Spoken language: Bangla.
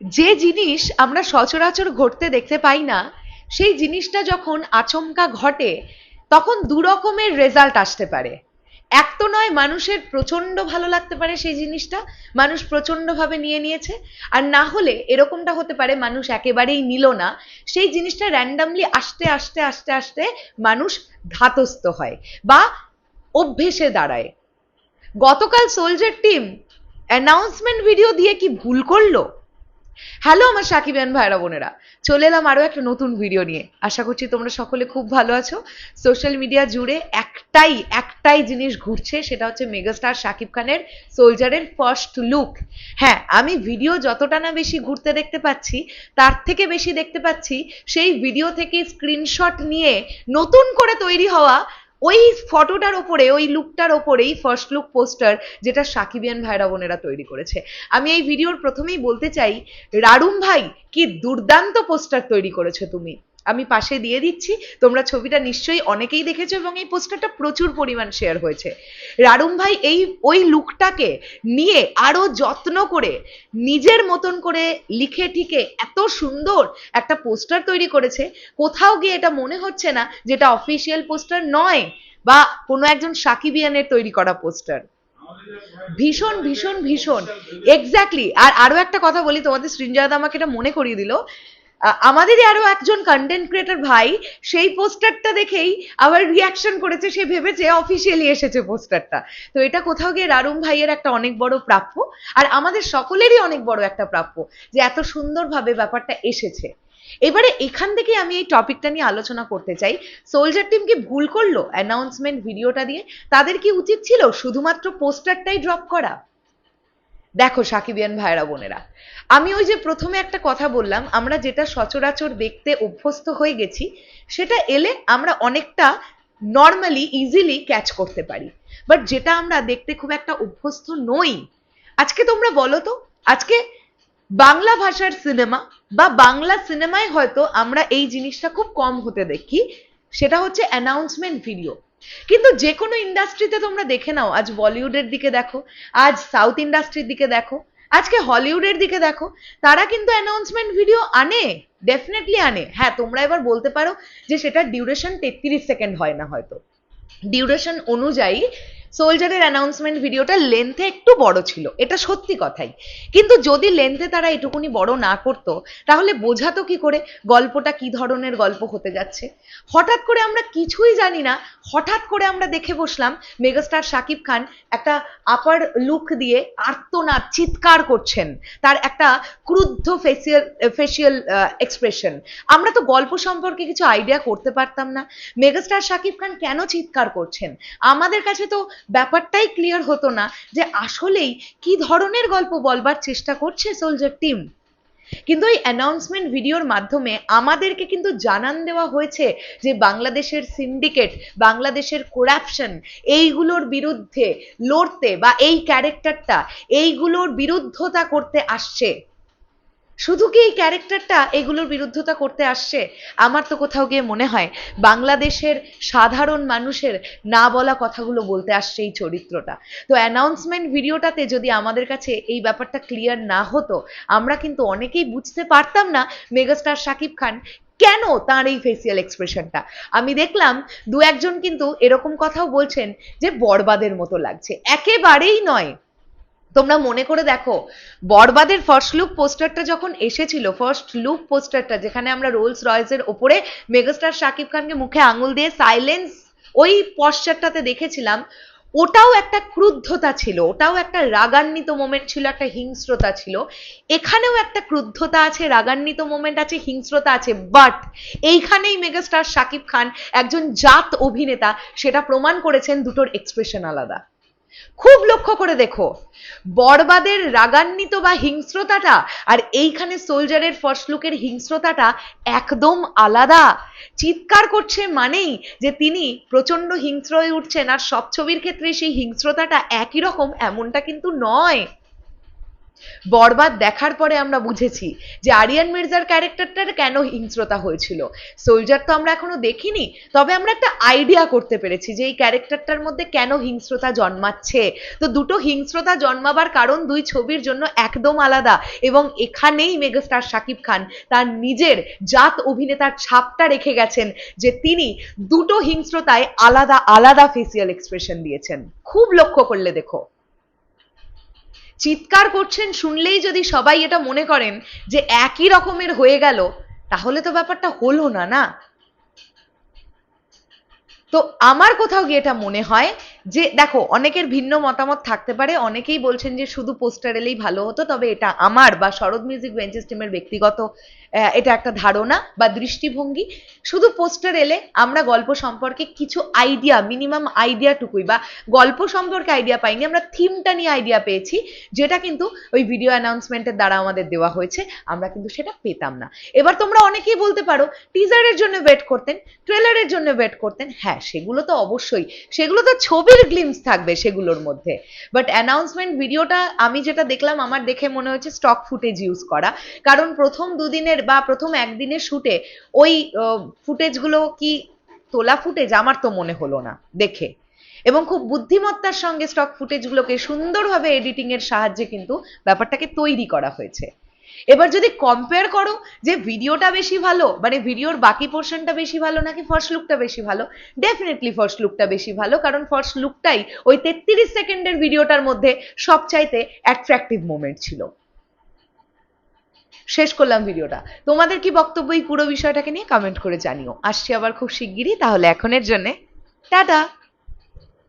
যে জিনিস আমরা সচরাচর ঘটতে দেখতে পাই না, সেই জিনিসটা যখন আচমকা ঘটে, তখন দু রকমের রেজাল্ট আসতে পারে। এক তো নয়, মানুষের প্রচণ্ড ভালো লাগতে পারে সেই জিনিসটা, মানুষ প্রচণ্ড ভাবে নিয়ে নিয়েছে, আর না হলে এরকমটা হতে পারে মানুষ একেবারেই নিল না। সেই জিনিসটা র্যান্ডামলি আস্তে আস্তে আস্তে আস্তে মানুষ ধাতস্থ হয় বা অভ্যেসে দাঁড়ায়। গতকাল সোলজার টিম অ্যানাউন্সমেন্ট ভিডিও দিয়ে কি ভুল করল? হ্যালো আমার সাকিবিয়ান ভাইরা বোনেরা। চলে এলাম আরও একটা নতুন ভিডিও নিয়ে। আশা করছি তোমরা সকলে খুব ভালো আছো। সোশ্যাল মিডিয়া জুড়ে একটাই একটাই জিনিস ঘুরছে, সেটা হচ্ছে মেগাস্টার শাকিব খানের সোলজারের ফার্স্ট লুক হ্যাঁ আমি ভিডিও যতটা না বেশি ঘুরতে দেখতে পাচ্ছি, তার থেকে বেশি দেখতে পাচ্ছি, সেই ভিডিও থেকে স্ক্রিনশট নিয়ে নতুন করে তৈরি হওয়া ওই ফটোটার ওপরে, ওই লুকটার ওপরেই ফার্স্ট লুক পোস্টার যেটা সাকিবিয়ান ভাইরা বোনেরা তৈরি করেছে। আমি এই ভিডিওর প্রথমেই বলতে চাই, রারুম ভাই, কি দুর্দান্ত পোস্টার তৈরি করেছ তুমি। আমি পাশে দিয়ে দিচ্ছি। তোমরা ছবিটা নিশ্চয়ই অনেকেই দেখেছ এবং এই পোস্টারটা প্রচুর পরিমাণ শেয়ার হয়েছে। রারুম ভাই, এই, ওই লুকটাকে নিয়ে আরও যত্ন করে, নিজের মতন করে লিখে ঠিকে এত সুন্দর একটা পোস্টার তৈরি করেছে। কোথাও গিয়ে এটা মনে হচ্ছে না যেটা অফিসিয়াল পোস্টার নয় বা কোনো একজন সাকিবিয়ানের তৈরি করা পোস্টার। ভীষণ ভীষণ ভীষণ। এক্স্যাক্টলি আর আরও একটা কথা বলি, তোমাদের সৃঞ্জয়দা আমাকে এটা মনে করিয়ে দিল। আমাদেরই আরও একজন কন্টেন্ট ক্রিয়েটর ভাই, সেই পোস্টারটা দেখেই আবার রিয়াকশন করেছে, সে ভেবেছে অফিসিয়ালি এসেছে পোস্টারটা তো এটা কোথাও গিয়ে রারুম ভাইয়ের একটা অনেক বড় প্রাপ্য, আর আমাদের সকলেরই অনেক বড় একটা প্রাপ্য যে এত সুন্দরভাবে ব্যাপারটা এসেছে। এবারে এখান থেকে আমি এই টপিকটা নিয়ে আলোচনা করতে চাই। সোলজার টিম কি ভুল করল অ্যানাউন্সমেন্ট ভিডিওটা দিয়ে? তাদের কি উচিত ছিল শুধুমাত্র পোস্টারটাই ড্রপ করা? দেখো সাকিবিয়ান ভাইরা বোনেরা। আমি ওই যে প্রথমে একটা কথা বললাম, আমরা যেটা সচরাচর দেখতে অভ্যস্ত হয়ে গেছি, সেটা এলে আমরা অনেকটা নর্মালি ইজিলি ক্যাচ করতে পারি। বাট যেটা আমরা দেখতে খুব একটা অভ্যস্ত নই, আজকে তোমরা বলো তো, আজকে বাংলা ভাষার সিনেমা বা বাংলা সিনেমায় হয়তো আমরা এই জিনিসটা খুব কম হতে দেখি, সেটা হচ্ছে অ্যানাউন্সমেন্ট ভিডিও কিন্তু যে কোনো ইন্ডাস্ট্রিতে তোমরা দেখে নাও, আজ বলিউডের দিকে দেখো, আজ সাউথ ইন্ডাস্ট্রির দিকে দেখো, আজকে হলিউডের দিকে দেখো, তারা কিন্তু অ্যানাউন্সমেন্ট ভিডিও আনে ডেফিনেটলি আনে। হ্যাঁ তোমরা এবার বলতে পারো যে সেটা ডিউরেশন তেত্রিশ সেকেন্ড হয় না হয়তো। ডিউরেশন অনুযায়ী সোলজারের অ্যানাউন্সমেন্ট ভিডিওটা লেন্থে একটু বড় ছিল, এটা সত্যি কথাই। কিন্তু যদি লেন্থে তারা এটুকুনি বড় না করতো, তাহলে বোঝাতো কি করে গল্পটা কি ধরনের গল্প হতে যাচ্ছে? হঠাৎ করে আমরা কিছুই জানি না, হঠাৎ করে আমরা দেখে বসলাম মেগাস্টার শাকিব খান একটা আপার লুক দিয়ে আর্তনাদ, চিৎকার করছেন। তার একটা ক্রুদ্ধ ফেসিয়াল ফেসিয়াল এক্সপ্রেশন আমরা তো গল্প সম্পর্কে কিছু আইডিয়া করতে পারতাম না। মেগাস্টার শাকিব খান কেন চিৎকার করছেন? আমাদের কাছে তো ব্যাপারটাই ক্লিয়ার হতো না যে আসলেই কি ধরনের গল্প বলবার চেষ্টা করছে সোলজার টিম কিন্তু এই অ্যানাউন্সমেন্ট ভিডিওর মাধ্যমে আমাদেরকে কিন্তু জানান দেওয়া হয়েছে যে বাংলাদেশের সিন্ডিকেট বাংলাদেশের করাপশন এইগুলোর বিরুদ্ধে লড়তে বা এই ক্যারেক্টারটা এইগুলোর বিরুদ্ধতা করতে আসছে। শুধু কি এই ক্যারেক্টারটা এগুলোর বিরুদ্ধতা করতে আসছে? আমার তো কোথাও গিয়ে মনে হয় বাংলাদেশের সাধারণ মানুষের না বলা কথাগুলো বলতে আসছে এই চরিত্রটা। তো অ্যানাউন্সমেন্ট ভিডিওটাতে যদি আমাদের কাছে এই ব্যাপারটা ক্লিয়ার না হতো, আমরা কিন্তু অনেকেই বুঝতে পারতাম না মেগাস্টার শাকিব খান কেন তার এই ফেসিয়াল এক্সপ্রেশনটা আমি দেখলাম দু একজন কিন্তু এরকম কথাও বলছেন যে বরবাদের মতো লাগছে। একেবারেই নয়। তোমরা মনে করে দেখো, বরবাদের ফার্স্ট লুক পোস্টারটা যখন এসেছিল ফার্স্ট লুক পোস্টারটা যেখানে আমরা রোলস রয়েসের ওপরে মেগাস্টার শাকিব খানকে মুখে আঙুল দিয়ে সাইলেন্স ওই পশ্চারটাতে দেখেছিলাম, ওটাও একটা ক্রুদ্ধতা ছিল, ওটাও একটা রাগান্বিত মোমেন্ট ছিল, একটা হিংস্রতা ছিল। এখানেও একটা ক্রুদ্ধতা আছে, রাগান্বিত মোমেন্ট আছে, হিংস্রতা আছে বাট এইখানেই মেগাস্টার শাকিব খান একজন জাত অভিনেতা সেটা প্রমাণ করেছেন দুটোর এক্সপ্রেশন আলাদা। খুব লক্ষ্য করে দেখো। বরবাদের রাগান্বিত বা হিংস্রতাটা আর এইখানে সোলজারের ফার্স্ট লুকের হিংস্রতাটা একদম আলাদা। চিৎকার করছে মানেই যে তিনি প্রচণ্ড হিংস্র হয়ে উঠছেন আর সব ছবির ক্ষেত্রে সেই হিংস্রতাটা একই রকম, এমনটা কিন্তু নয়। বরবাদ দেখার পরে আমরা বুঝেছি যে আরিয়ান মির্জার ক্যারেক্টারটার কেন হিংস্রতা হয়েছিল। সোলজার তো আমরা এখনও দেখিনি, তবে আমরা একটা আইডিয়া করতে পেরেছি যে এই ক্যারেক্টারটার মধ্যে কেন হিংস্রতা জন্মাচ্ছে। তো দুটো হিংস্রতা জন্মাবার কারণ দুই ছবির জন্য একদম আলাদা এবং এখানেই মেগাস্টার শাকিব খান তার নিজের জাত অভিনেতার ছাপটা রেখে গেছেন যে তিনি দুটো হিংস্রতায় আলাদা আলাদা ফেসিয়াল এক্সপ্রেশন দিয়েছেন। খুব লক্ষ্য করলে দেখো। চিৎকার করছেন শুনলেই যদি সবাই এটা মনে করেন যে একই রকমের হয়ে গেল, তাহলে তো ব্যাপারটা হলো না না? তো আমার কোথাও গিয়ে এটা মনে হয় যে, দেখো, অনেকের ভিন্ন মতামত থাকতে পারে, অনেকেই বলছেন যে শুধু পোস্টার এলেই ভালো হতো, তবে এটা আমার বা শরৎ মিউজিক বেঞ্চেস টিমের ব্যক্তিগত এটা একটা ধারণা বা দৃষ্টিভঙ্গি। শুধু পোস্টার এলে আমরা গল্প সম্পর্কে কিছু আইডিয়া মিনিমাম আইডিয়াটুকুই বা গল্প সম্পর্কে আইডিয়া পাইনি, আমরা থিমটা নিয়ে আইডিয়া পেয়েছি, যেটা কিন্তু ওই ভিডিও অ্যানাউন্সমেন্টের দ্বারা আমাদের দেওয়া হয়েছে, আমরা কিন্তু সেটা পেতাম না। এবার তোমরা অনেকেই বলতে পারো টিজারের জন্য ওয়েট করতেন ট্রেলারের জন্য ওয়েট করতেন হ্যাঁ সেগুলো তো অবশ্যই, সেগুলো তো ছবির গ্লিমস থাকবে সেগুলোর মধ্যে। বাট অ্যানাউন্সমেন্ট ভিডিওটা আমি যেটা দেখলাম, আমার দেখে মনে হচ্ছে স্টক ফুটেজ ইউজ করা। কারণ প্রথম দুদিনের বা প্রথম একদিনের শুটে, ওই ফুটেজগুলো কি তোলা ফুটেজ? আমার তো মনে হলো না, দেখে। এবং খুব বুদ্ধিমত্তার সঙ্গে স্টক ফুটেজগুলোকে সুন্দরভাবে এডিটিং এর সাহায্যে কিন্তু ব্যাপারটাকে তৈরি করা হয়েছে। এবার যদি কম্পেয়ার করো যে ভিডিওটা বেশি ভালো মানে ভিডিওর বাকি পোর্শনটা বেশি ভালো নাকি ফার্স্ট লুকটা বেশি ভালো? ডেফিনেটলি ফার্স্ট লুকটা বেশি ভালো, কারণ ফার্স্ট লুকটাই ওই তেত্রিশ সেকেন্ডের ভিডিওটার মধ্যে সবচাইতে অ্যাট্রাকটিভ মোমেন্ট ছিল। শেষ করলাম ভিডিওটা। তোমাদের কি বক্তব্য এই পুরো বিষয়টাকে নিয়ে কমেন্ট করে জানিও। আসছি আবার খুব শিগগিরই, তাহলে এখনের জন্যে। টাটা!